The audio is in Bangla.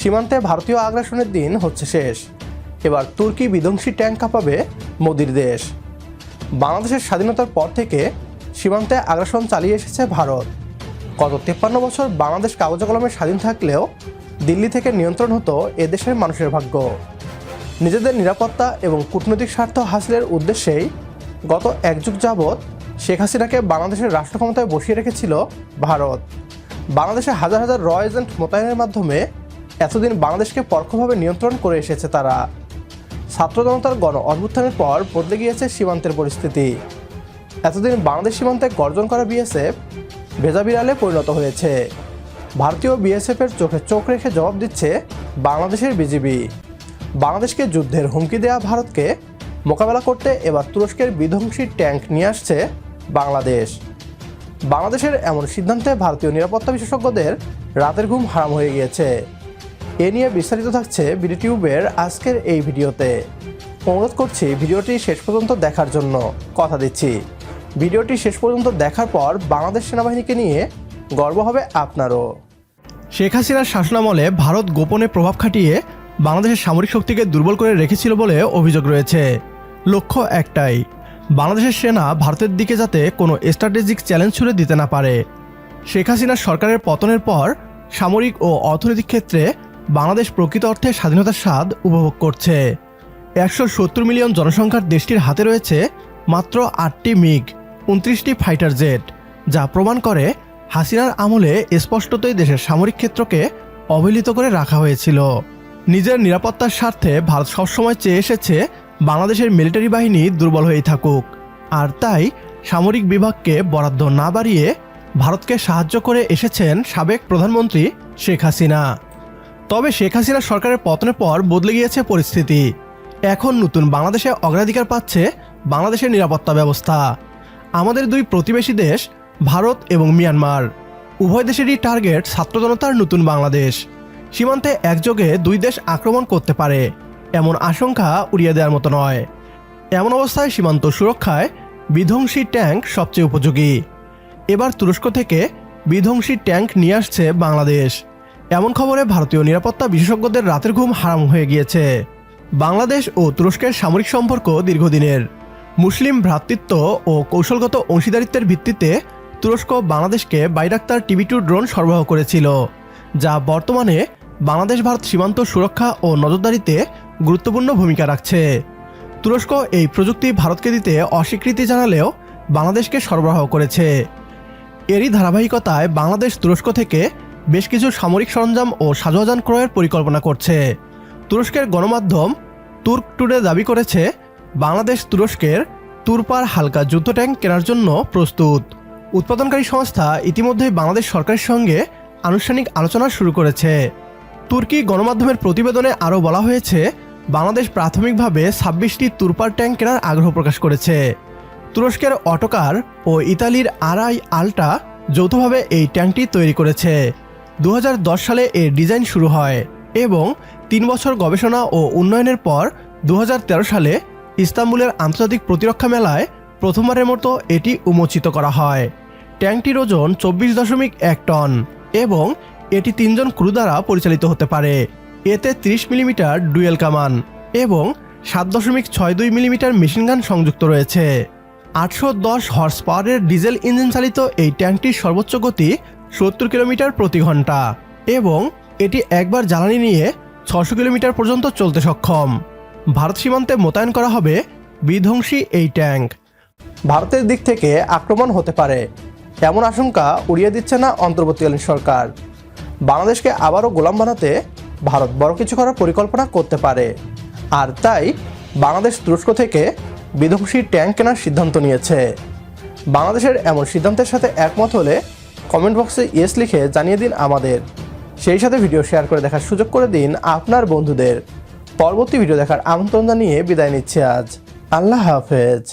সীমান্তে ভারতীয় আগ্রাসনের দিন হচ্ছে শেষ। এবার তুর্কি বিধ্বংসী ট্যাঙ্ক কাঁপাবে মোদির দেশ। বাংলাদেশের স্বাধীনতার পর থেকে সীমান্তে আগ্রাসন চালিয়ে এসেছে ভারত। গত তেপ্পান্ন বছর বাংলাদেশ কাগজ কলমে স্বাধীন থাকলেও দিল্লি থেকে নিয়ন্ত্রণ হতো এদেশের মানুষের ভাগ্য। নিজেদের নিরাপত্তা এবং কূটনৈতিক স্বার্থ হাসিলের উদ্দেশ্যেই গত এক যুগ যাবৎ শেখ হাসিনাকে বাংলাদেশের রাষ্ট্র ক্ষমতায় বসিয়ে রেখেছিল ভারত। বাংলাদেশে হাজার হাজার র এজেন্ট মোতায়েনের মাধ্যমে এতদিন বাংলাদেশকে পরোক্ষভাবে নিয়ন্ত্রণ করে এসেছে তারা। ছাত্র জনতার গণ অভ্যুত্থানের পর বদলে গিয়েছে সীমান্তের পরিস্থিতি। এতদিন বাংলাদেশ সীমান্তে গর্জন করা বিএসএফ ভেজা বিড়ালে পরিণত হয়েছে। ভারতীয় বিএসএফের চোখে চোখ রেখে জবাব দিচ্ছে বাংলাদেশের বিজিবি। বাংলাদেশকে যুদ্ধের হুমকি দেওয়া ভারতকে মোকাবেলা করতে এবার তুরস্কের বিধ্বংসী ট্যাঙ্ক নিয়ে আসছে বাংলাদেশ। বাংলাদেশের এমন সিদ্ধান্তে ভারতীয় নিরাপত্তা বিশেষজ্ঞদের রাতের ঘুম হারাম হয়ে গিয়েছে। এ নিয়ে বিস্তারিত থাকছে বিডিটিউবের আজকের এই ভিডিওতে। অনুরোধ করছি ভিডিওটি শেষ পর্যন্ত দেখার জন্য। কথা দিচ্ছি, ভিডিওটি শেষ পর্যন্ত দেখার পর বাংলাদেশ সেনাবাহিনীকে নিয়ে গর্ব হবে আপনারও। শেখ হাসিনার শাসনামলে ভারত গোপনে প্রভাব খাটিয়ে বাংলাদেশের সামরিক শক্তিকে দুর্বল করে রেখেছিল বলে অভিযোগ রয়েছে। লক্ষ্য একটাই, বাংলাদেশের সেনা ভারতের দিকে যাতে কোনো স্ট্র্যাটেজিক চ্যালেঞ্জ ছুড়ে দিতে না পারে। শেখ হাসিনার সরকারের পতনের পর সামরিক ও অর্থনৈতিক ক্ষেত্রে বাংলাদেশ প্রকৃত অর্থে স্বাধীনতার স্বাদ উপভোগ করছে। একশো সত্তর মিলিয়ন জনসংখ্যার দেশটির হাতে রয়েছে মাত্র আটটি মিগ, উনত্রিশটি ফাইটার জেট, যা প্রমাণ করে হাসিনার আমলে স্পষ্টতই দেশের সামরিক ক্ষেত্রকে অবহেলিত করে রাখা হয়েছিল। নিজের নিরাপত্তার স্বার্থে ভারত সবসময় চেয়ে এসেছে বাংলাদেশের মিলিটারি বাহিনী দুর্বল হয়েই থাকুক। আর তাই সামরিক বিভাগকে বরাদ্দ না বাড়িয়ে ভারতকে সাহায্য করে এসেছেন সাবেক প্রধানমন্ত্রী শেখ হাসিনা। তবে শেখ হাসিনা সরকারের পতনের পর বদলে গিয়েছে পরিস্থিতি। এখন নতুন বাংলাদেশে অগ্রাধিকার পাচ্ছে বাংলাদেশের নিরাপত্তা ব্যবস্থা। আমাদের দুই প্রতিবেশী দেশ, ভারত এবং মিয়ানমার, উভয় দেশেরই টার্গেট ছাত্র জনতার নতুন বাংলাদেশ। সীমান্তে একযোগে দুই দেশ আক্রমণ করতে পারে, এমন আশঙ্কা উড়িয়ে দেওয়ার মতো নয়। এমন অবস্থায় সীমান্ত সুরক্ষায় বিধ্বংসী ট্যাঙ্ক সবচেয়ে উপযোগী। এবার তুরস্ক থেকে বিধ্বংসী ট্যাঙ্ক নিয়ে আসছে বাংলাদেশ। এমন খবরে ভারতীয় নিরাপত্তা বিশেষজ্ঞদের রাতের ঘুম হারাম হয়ে গিয়েছে। বাংলাদেশ ও তুরস্কের সামরিক সম্পর্ক দীর্ঘদিনের। মুসলিম ভ্রাতৃত্ব ও কৌশলগত অংশীদারিত্বের ভিত্তিতে তুরস্ক বাংলাদেশকে বাইরাক্তার টিভি টু ড্রোন সরবরাহ করেছিল, যা বর্তমানে বাংলাদেশ ভারত সীমান্ত সুরক্ষা ও নজরদারিতে গুরুত্বপূর্ণ ভূমিকা রাখছে। তুরস্ক এই প্রযুক্তি ভারতকে দিতে অস্বীকৃতি জানালেও বাংলাদেশকে সরবরাহ করেছে। এরই ধারাবাহিকতায় বাংলাদেশ তুরস্ক থেকে বেশ কিছু সামরিক সরঞ্জাম ও সাজোয়াজান ক্রয়ের পরিকল্পনা করছে। তুরস্কের গণমাধ্যম তুর্ক টুডে দাবি করেছে, বাংলাদেশ তুরস্কের তুরপার হালকা যুদ্ধ ট্যাঙ্ক কেনার জন্য প্রস্তুত। উৎপাদনকারী সংস্থা ইতিমধ্যেই বাংলাদেশ সরকারের সঙ্গে আনুষ্ঠানিক আলোচনা শুরু করেছে। তুর্কি গণমাধ্যমের প্রতিবেদনে আরও বলা হয়েছে, বাংলাদেশ প্রাথমিকভাবে ছাব্বিশটি তুরপার ট্যাঙ্ক কেনার আগ্রহ প্রকাশ করেছে। তুরস্কের অটোকার ও ইতালির আরআই আল্টা যৌথভাবে এই ট্যাঙ্কটি তৈরি করেছে। দু হাজার দশ সালে এর ডিজাইন শুরু হয় এবং তিন বছর গবেষণা ও উন্নয়নের পর দু হাজার তেরো সালে ইস্তাম্বুলের আন্তর্জাতিক প্রতিরক্ষা মেলায় প্রথমবারের মতো এটি উন্মোচিত করা হয়। ট্যাঙ্কটির ওজন চব্বিশ দশমিক এক টন এবং এটি তিনজন ক্রু দ্বারা পরিচালিত হতে পারে। এতে ত্রিশ মিলিমিটার ডুয়েল কামান এবং সাত দশমিক ছয় দুই মিলিমিটার মেশিনগান সংযুক্ত রয়েছে। আটশো দশ হর্স পাওয়ারের ডিজেল ইঞ্জিন চালিত এই ট্যাঙ্কটির সর্বোচ্চ গতি সত্তর কিলোমিটার প্রতি ঘণ্টা এবং এটি একবার জ্বালানি নিয়ে ছশো কিলোমিটার পর্যন্ত চলতে সক্ষম। ভারত সীমান্তে মোতায়েন করা হবে বিধ্বংসী এই ট্যাঙ্ক। ভারতের দিক থেকে আক্রমণ হতে পারে এমন আশঙ্কা উড়িয়ে দিচ্ছে না অন্তর্বর্তীকালীন সরকার। বাংলাদেশকে আবারও গোলাম বানাতে ভারত বড় কিছু করার পরিকল্পনা করতে পারে। আর তাই বাংলাদেশ তুরস্ক থেকে বিধ্বংসী ট্যাঙ্ক কেনার সিদ্ধান্ত নিয়েছে। বাংলাদেশের এমন সিদ্ধান্তের সাথে একমত হলে কমেন্ট বক্সে ইয়েস লিখে জানিয়ে দিন আমাদের। সেই সাথে ভিডিও শেয়ার করে দেখার সুযোগ করে দিন আপনার বন্ধুদের। পরবর্তী ভিডিও দেখার আমন্ত্রণ জানিয়ে বিদায় নিচ্ছে আজ। আল্লাহ হাফেজ।